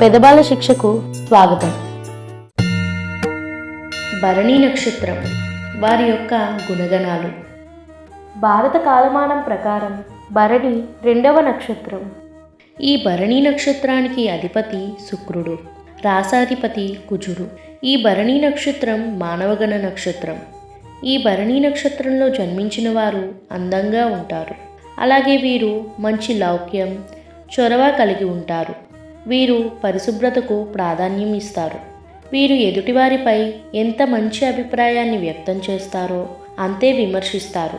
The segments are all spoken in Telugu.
పెదబాల శిక్షకు స్వాగతం. భరణి నక్షత్రం వారి యొక్క గుణగణాలు. భారత కాలమానం ప్రకారం భరణి రెండవ నక్షత్రం. ఈ భరణి నక్షత్రానికి అధిపతి శుక్రుడు రాసాధిపతి కుజుడు. ఈ భరణి నక్షత్రం మానవగణ నక్షత్రం. ఈ భరణి నక్షత్రంలో జన్మించిన వారు అందంగా ఉంటారు. అలాగే వీరు మంచి లౌక్యం చొరవ కలిగి ఉంటారు. వీరు పరిశుభ్రతకు ప్రాధాన్యం ఇస్తారు. వీరు ఎదుటివారిపై ఎంత మంచి అభిప్రాయాన్ని వ్యక్తం చేస్తారో అంతే విమర్శిస్తారు.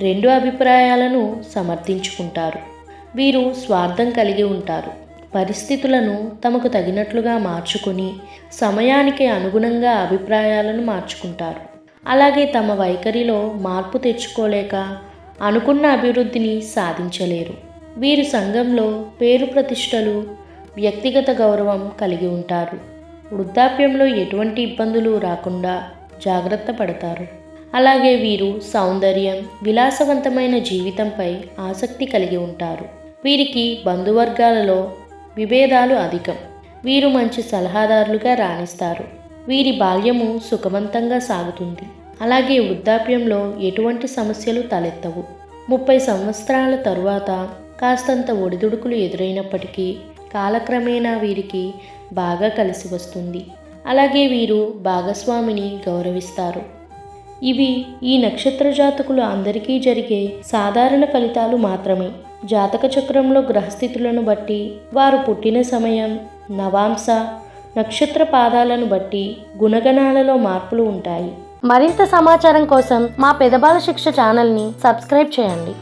రెండు అభిప్రాయాలను సమర్థించుకుంటారు. వీరు స్వార్థం కలిగి ఉంటారు. పరిస్థితులను తమకు తగినట్లుగా మార్చుకొని సమయానికి అనుగుణంగా అభిప్రాయాలను మార్చుకుంటారు. అలాగే తమ వైఖరిలో మార్పు తెచ్చుకోలేక అనుకున్న అభివృద్ధిని సాధించలేరు. వీరు సంఘంలో పేరు ప్రతిష్టలు వ్యక్తిగత గౌరవం కలిగి ఉంటారు. వృద్ధాప్యంలో ఎటువంటి ఇబ్బందులు రాకుండా జాగ్రత్త పడతారు. అలాగే వీరు సౌందర్యం విలాసవంతమైన జీవితంపై ఆసక్తి కలిగి ఉంటారు. వీరికి బంధువర్గాలలో విభేదాలు అధికం. వీరు మంచి సలహాదారులుగా రాణిస్తారు. వీరి బాల్యము సుఖవంతంగా సాగుతుంది. అలాగే వృద్ధాప్యంలో ఎటువంటి సమస్యలు తలెత్తవు. ముప్పై సంవత్సరాల తరువాత కాస్తంత ఒడిదుడుకులు ఎదురైనప్పటికీ కాలక్రమేణా వీరికి బాగా కలిసి వస్తుంది. అలాగే వీరు భాగస్వామిని గౌరవిస్తారు. ఇవి ఈ నక్షత్ర జాతకులు అందరికీ జరిగే సాధారణ ఫలితాలు మాత్రమే. జాతక చక్రంలో గ్రహస్థితులను బట్టి వారు పుట్టిన సమయం నవాంశ నక్షత్ర పాదాలను బట్టి గుణగణాలలో మార్పులు ఉంటాయి. మరింత సమాచారం కోసం మా పెదబాల శిక్ష ఛానల్ని సబ్స్క్రైబ్ చేయండి.